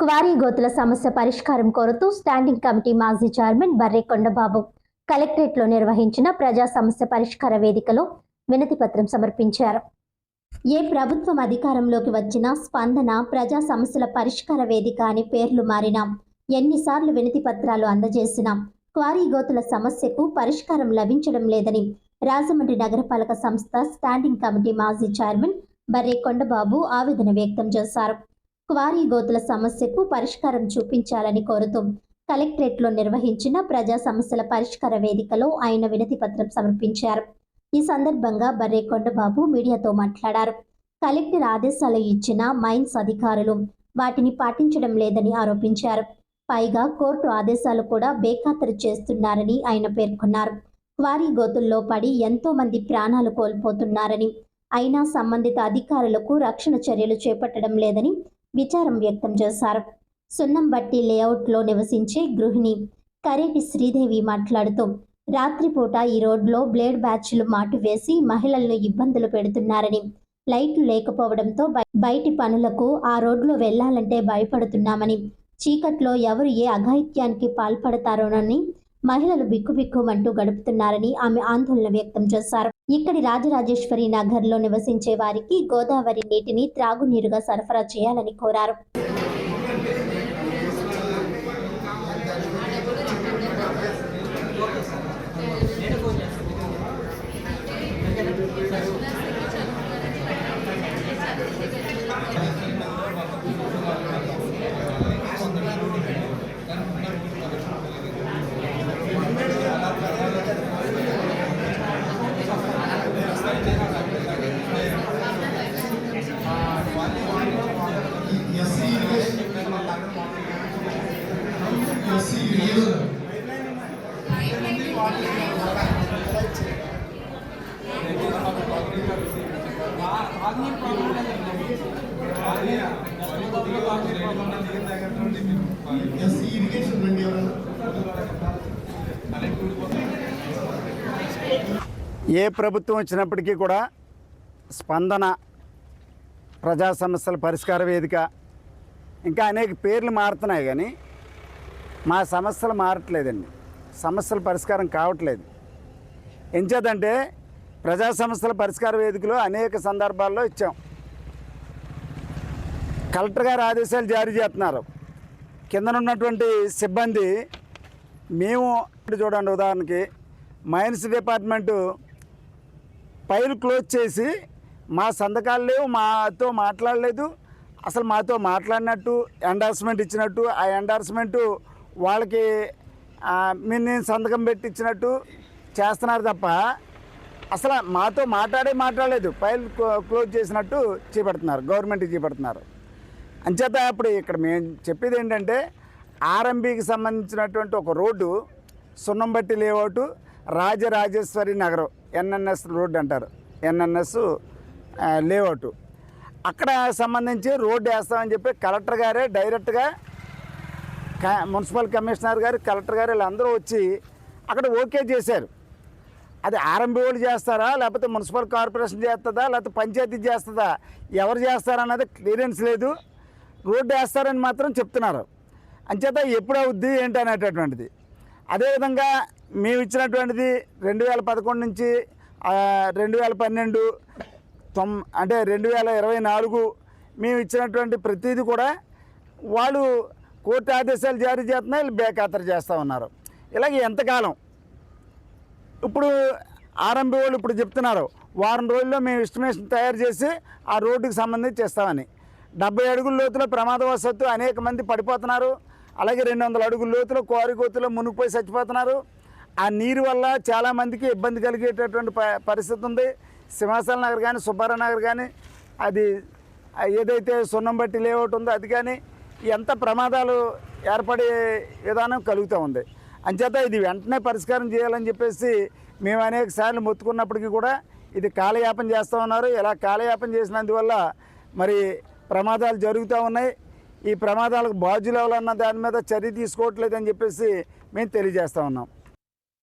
Quarry గోతుల సమస్య పరిష్కారం కోరుతూ స్టాండింగ్ కమిటీ మాజీ చైర్మన్ బర్రె కొండబాబు కలెక్టరేట్లో నిర్వహించిన ప్రజా సమస్య పరిష్కార వేదికలో వినతి పత్రం సమర్పించారు. ఏ ప్రభుత్వం అధికారంలోకి వచ్చినా స్పందన ప్రజా సమస్యల పరిష్కార వేదిక అని పేర్లు మారినా ఎన్నిసార్లు వినతి పత్రాలు అందజేసినా క్వారీ గోతుల సమస్యకు పరిష్కారం లభించడం లేదని రాజమండ్రి నగరపాలక సంస్థ స్టాండింగ్ కమిటీ మాజీ చైర్మన్ బర్రే కొండబాబు ఆవేదన వ్యక్తం చేశారు. క్వారీ గోతుల సమస్యకు పరిష్కారం చూపించాలని కోరుతూ కలెక్టరేట్లో నిర్వహించిన ప్రజా సమస్యల పరిష్కార వేదికలో ఆయన వినతి పత్రం సమర్పించారు. ఈ సందర్భంగా బర్రె కొండబాబు మీడియాతో మాట్లాడారు. కలెక్టర్ ఆదేశాలు ఇచ్చిన మైన్స్ అధికారులు వాటిని పాటించడం లేదని ఆరోపించారు. పైగా కోర్టు ఆదేశాలు కూడా బేఖాతరు చేస్తున్నారని ఆయన పేర్కొన్నారు. క్వారీ గోతుల్లో పడి ఎంతో మంది ప్రాణాలు కోల్పోతున్నారని అయినా సంబంధిత అధికారులకు రక్షణ చర్యలు చేపట్టడం లేదని విచారం వ్యక్తం చేశారు. సున్నంబట్టి లేఅవుట్లో నివసించే గృహిణి కరేటి శ్రీదేవి మాట్లాడుతూ రాత్రిపూట ఈ రోడ్లో బ్లేడ్ బ్యాచ్లు మాటు వేసి మహిళలను ఇబ్బందులు పెడుతున్నారని లైట్లు లేకపోవడంతో బయటి పనులకు ఆ రోడ్లో వెళ్ళాలంటే భయపడుతున్నామని చీకట్లో ఎవరు ఏ అఘాయిత్యానికి పాల్పడతారోనని మహిళలు బిక్కుబిక్కుమంటూ గడుపుతున్నారని ఆమె ఆందోళన వ్యక్తం చేశారు. ఇక్కడి రాజరాజేశ్వరి నగర్లో నివసించే వారికి గోదావరి నీటిని త్రాగునీరుగా సరఫరా చేయాలని కోరారు. ఇరిగేషన్ రండి ఏ ప్రభుత్వం వచ్చినప్పటికీ కూడా స్పందన ప్రజా సమస్యల పరిష్కార వేదిక ఇంకా అనేక పేర్లు మారుతున్నాయి కానీ మా సమస్యలు మారట్లేదండి. సమస్యల పరిష్కారం కావట్లేదు. ఎంచేదంటే ప్రజా సమస్యల పరిష్కార వేదికలో అనేక సందర్భాల్లో ఇచ్చాం. కలెక్టర్ గారు ఆదేశాలు జారీ చేస్తున్నారు. కిందనున్నటువంటి సిబ్బంది మేము చూడండి ఉదాహరణకి మైన్స్ డిపార్ట్మెంటు ఫైల్ క్లోజ్ చేసి మా సంతకాలు లేవు మాతో మాట్లాడలేదు. అసలు మాతో మాట్లాడినట్టు ఎండార్స్మెంట్ ఇచ్చినట్టు ఆ ఎండార్స్మెంటు వాళ్ళకి మీరు నేను సంతకం పెట్టించినట్టు చేస్తున్నారు తప్ప అసలు మాతో మాట్లాడే మాట్లాడలేదు. ఫైల్ క్లోజ్ చేసినట్టు చేపడుతున్నారు. గవర్నమెంట్ చేపడుతున్నారు. అంచేత ఇప్పుడు ఇక్కడ మేము చెప్పేది ఏంటంటే ఆర్ఎంబికి సంబంధించినటువంటి ఒక రోడ్డు సున్నంబట్టి లేఅవుట్ రాజరాజేశ్వరి నగరం ఎన్ఎన్ఎస్ రోడ్డు అంటారు. NNS layout. అక్కడ సంబంధించి రోడ్డు వేస్తామని చెప్పి కలెక్టర్ గారే డైరెక్ట్గా మున్సిపల్ కమిషనర్ గారు కలెక్టర్ గారు వీళ్ళందరూ వచ్చి అక్కడ ఓకే చేశారు. అది ఆర్ఎంబీఓలు చేస్తారా లేకపోతే మున్సిపల్ కార్పొరేషన్ చేస్తుందా లేకపోతే పంచాయతీ చేస్తుందా ఎవరు చేస్తారన్నది క్లియరెన్స్ లేదు. రోడ్డు వేస్తారని మాత్రం చెప్తున్నారు. అంచేత ఎప్పుడు అవుద్ది ఏంటి అనేటటువంటిది. అదేవిధంగా మేము ఇచ్చినటువంటిది రెండు వేల పదకొండు నుంచి రెండు వేల పన్నెండు తొమ్ అంటే రెండు వేల ఇరవై నాలుగు మేము ఇచ్చినటువంటి ప్రతిదీ కూడా వాళ్ళు కోర్టు ఆదేశాలు జారీ చేస్తున్నా వీళ్ళు బేఖాతరు చేస్తూ ఉన్నారు. ఇలాగ ఎంతకాలం? ఇప్పుడు ఆర్ఎంబీ వాళ్ళు ఇప్పుడు చెప్తున్నారు వారం రోజుల్లో మేము ఎస్టిమేషన్ తయారు చేసి ఆ రోడ్డుకి సంబంధించి చేస్తామని. డెబ్బై అడుగుల లోతులో ప్రమాదవశత్తు అనేక మంది పడిపోతున్నారు అలాగే రెండు వందల అడుగుల లోతులో కోరి గోతులో మునిగిపోయి చచ్చిపోతున్నారు. ఆ నీరు వల్ల చాలామందికి ఇబ్బంది కలిగేటటువంటి ప- పరిస్థితి ఉంది. సింహాచల నగర్ కానీ సుబ్బారావు నగర్ కానీ అది ఏదైతే సున్నంబట్టి లేఅవుట్ ఉందో అది కానీ ఎంత ప్రమాదాలు ఏర్పడే విధానం కలుగుతూ ఉంది. అంచేత ఇది వెంటనే పరిష్కారం చేయాలని చెప్పేసి మేము అనేక సార్లు మొత్తుకున్నప్పటికీ కూడా ఇది కాలయాపన చేస్తూ ఉన్నారు. ఇలా కాలయాపన చేసినందువల్ల మరి ప్రమాదాలు జరుగుతూ ఉన్నాయి. ఈ ప్రమాదాలకు బాధ్యులు ఎవరన్నా దాని మీద చర్య తీసుకోవట్లేదని చెప్పేసి మేము తెలియజేస్తూ ఉన్నాం.